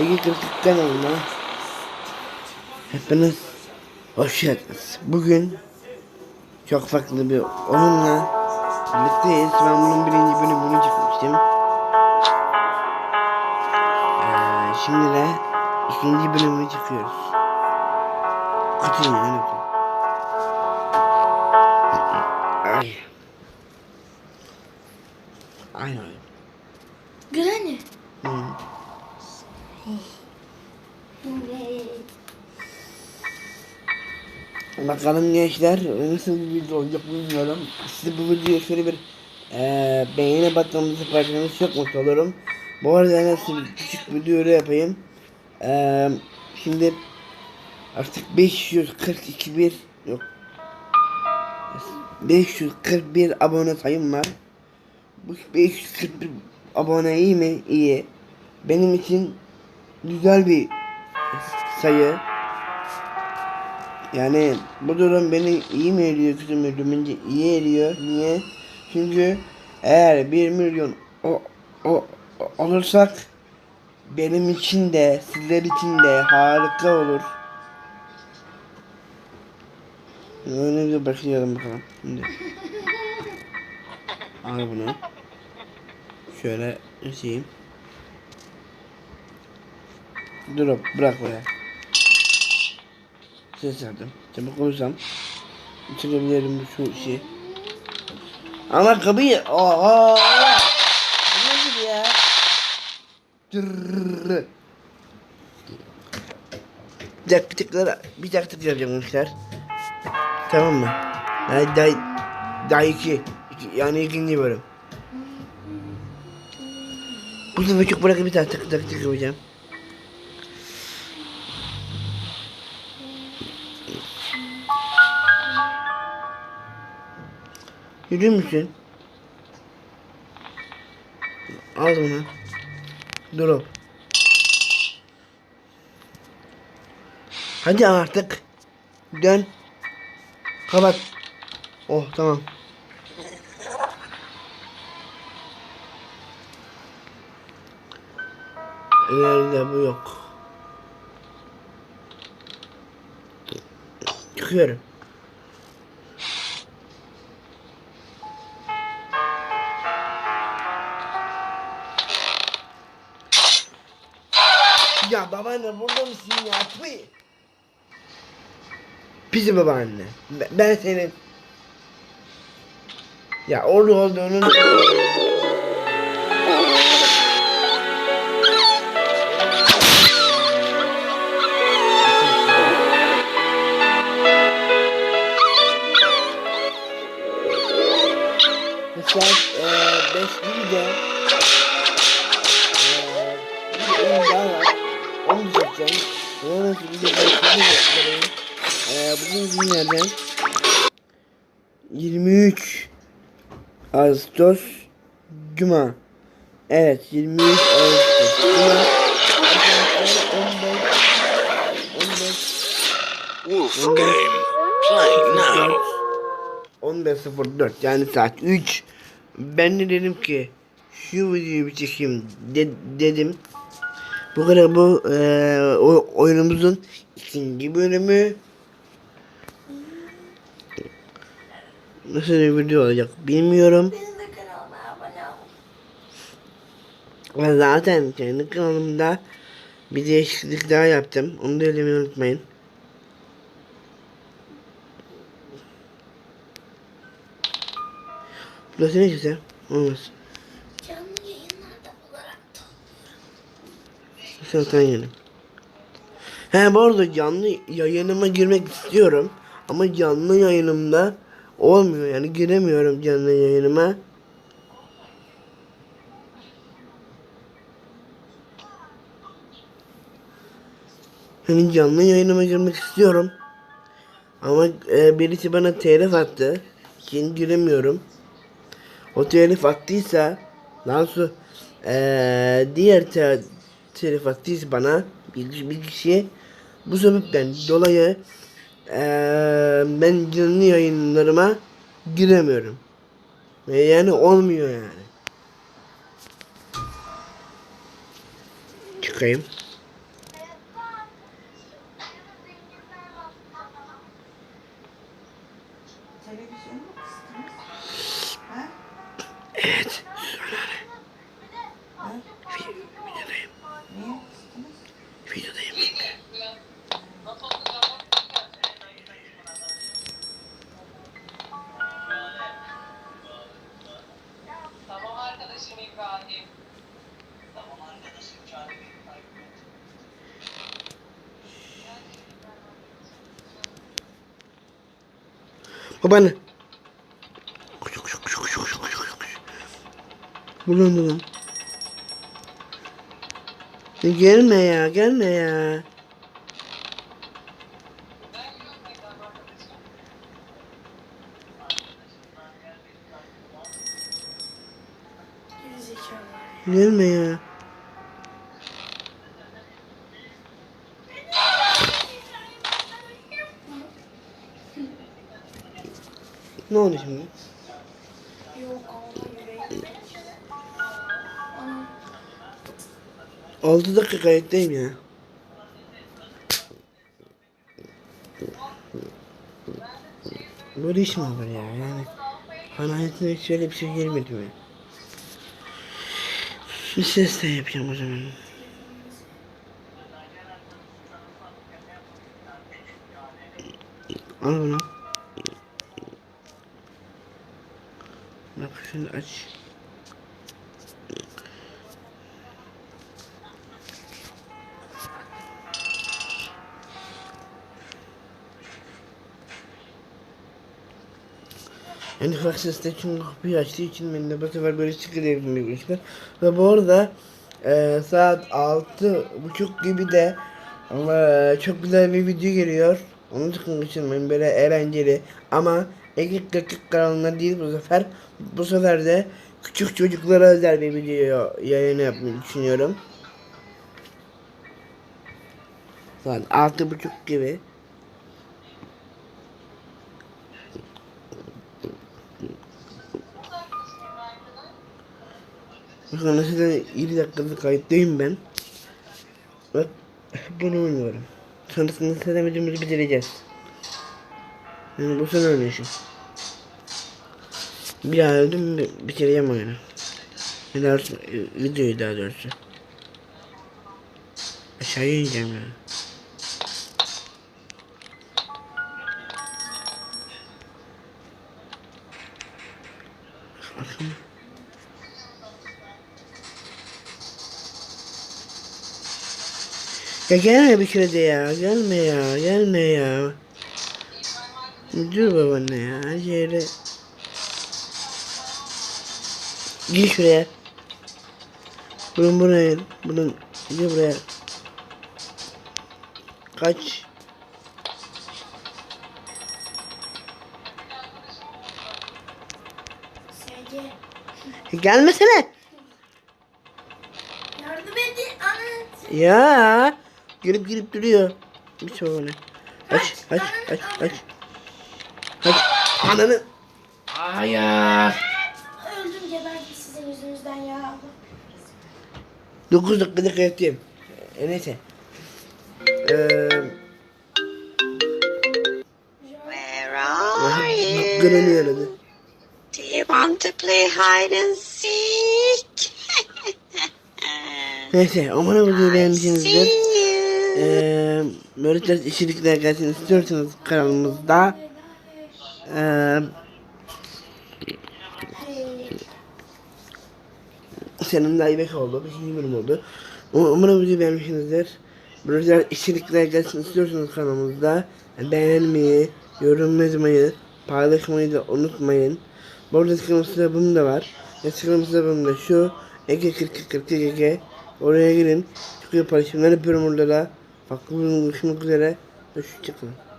Ege Kritik kanalına hepiniz hoş geldiniz. Bugün çok farklı bir oyunla birlikteyiz. Ben bunun birinci bölümünü çekmiştim. Ee, şimdi de ikinci bölümünü çekiyoruz. Kutu yani. Ay. Aynen. Granny. Bakalım gençler nasıl bir video olacak bilmiyorum. Size bu videoya şöyle bir eee beğeni batmanızı paylaşmanızı çok mutlu olurum. Bu arada nasıl bir küçük bir duyuru yapayım. Eee şimdi artık 542 bir yok 541 abone sayım var. Bu 541 abone iyi mi? İyi. Benim için güzel bir sayı. Yani bu durum beni iyi mi ediyor kötü mü ediyor? Bence iyi ediyor. Niye? Çünkü eğer 1 milyon o, o, olursak benim için de sizler için de harika olur. Öyle bir başlayalım bakalım. Şimdi. Al bunu. Şöyle şey. Dur bırak buraya. Ses verdim. Çabuk olursam. Çıkabilirim şu işi. Ama kapıyı. Oha. Bu nedir ya? Dırrrr. Bir dakika bir dakika bir taktik yapacağım gençler. Tamam mı? Daha, daha, daha iki. iki. Yani ikinci bölüm. Bu sefer çok bırakıp bir tane taktik taktik yapacağım. Yürür müsün? Al bunu. Drop. Hadi artık. Dön. Kapat. Oh tamam. İleride bu yok. Çıkıyorum. Ya babaanne burada mısın ya? Tüy. Pisi babaanne. Ben, ben senin. Ya orada olduğunu... Beklerim. Eee bugün günlerden 23 Ağustos Cuma. Evet 23 Ağustos Cuma. Arkadaşlar 15 15 Wolf game. Play now. 15.04 yani saat 3 ben de dedim ki şu videoyu bir çekeyim de, dedim bu kadar bu e, oyunumuzun ikinci bölümü. Nasıl bir video olacak bilmiyorum. Ve zaten kendi kanalımda bir değişiklik daha yaptım. Onu da elemeyi unutmayın. Burası ne güzel. Olmaz Canlı yayınlarda olarak da. Zaten yerim. He bu arada canlı yayınıma girmek istiyorum. Ama canlı yayınımda olmuyor yani giremiyorum canlı yayınıma. Yani canlı yayınıma girmek istiyorum. Ama e, birisi bana telif attı. Şimdi giremiyorum. O telif attıysa daha sonra e, diğer te, telif attıysa bana bir, bir kişi bu sebepten dolayı e, ben canlı yayınlarıma giremiyorum. E, yani olmuyor yani. çıkayım. Evet. Babaanne. Koş koş koş koş koş koş koş. Buradan buradan. Ya gelme ya gelme ya. Gelme ya. Ne oldu şimdi? 6 dakika kayıttayım ya. Böyle iş mi olur ya yani? Bana hayatımda hiç öyle bir şey gelmedi mi? Bir ses de yapacağım o zaman. Al bunu. Şunu aç. Yani sesle çünkü kapıyı açtığı için ben de bu sefer böyle çıkıyor yapmışlar. Ve bu arada e, saat altı buçuk gibi de ama e, çok güzel bir video geliyor. Onu çıkın kaçırmayın böyle eğlenceli ama Ekik Kakik kanalına değil bu sefer. Bu sefer de küçük çocuklara özel bir video yayını yapmayı düşünüyorum. Saat altı buçuk gibi. Bakın size 7 dakikalık kayıttayım ben. Bak bunu oynuyorum. Sonrasında size bitireceğiz. Yani bu son oynayışım. Bir ay öldüm bi- bitireceğim oyunu. Bir daha e, videoyu daha doğrusu. Aşağıya ineceğim ya. Bakın. Ya gelme bir kere de ya. Gelme ya. Gelme ya. Dur babaanne ya. Her yere. Gir şuraya. Bunun buraya. Bunun gir buraya. Kaç. Ya Gelmesene. Yardım edin. Ana. Ya. Girip girip duruyor. Bir şey babaanne. Aç aç aç. Aç. Ananı. Hayır. Öldüm geberdim sizin yüzünüzden ya. 9 dakikada kayıttayım. E, neyse. Eee... Where are you? Do you want to play hide and seek? Neyse umarım videoyu beğenmişsinizdir. Eee... Böyle tarz içerikler gelsin istiyorsanız kanalımızda eee... Senin de Aybek oldu. Beşinci bölüm oldu. Um- Umarım videoyu beğenmişsinizdir. Böyle tarz içerikler gelsin istiyorsanız kanalımızda beğenmeyi, yorum yazmayı, paylaşmayı da unutmayın. Bu arada Instagram hesabım da var. Instagram hesabım da şu. Ege 40 40 Ege. Oraya girin. Çıkıyor paylaşımlar yapıyorum orada da. Farklı bir görüşmek üzere. Hoşçakalın.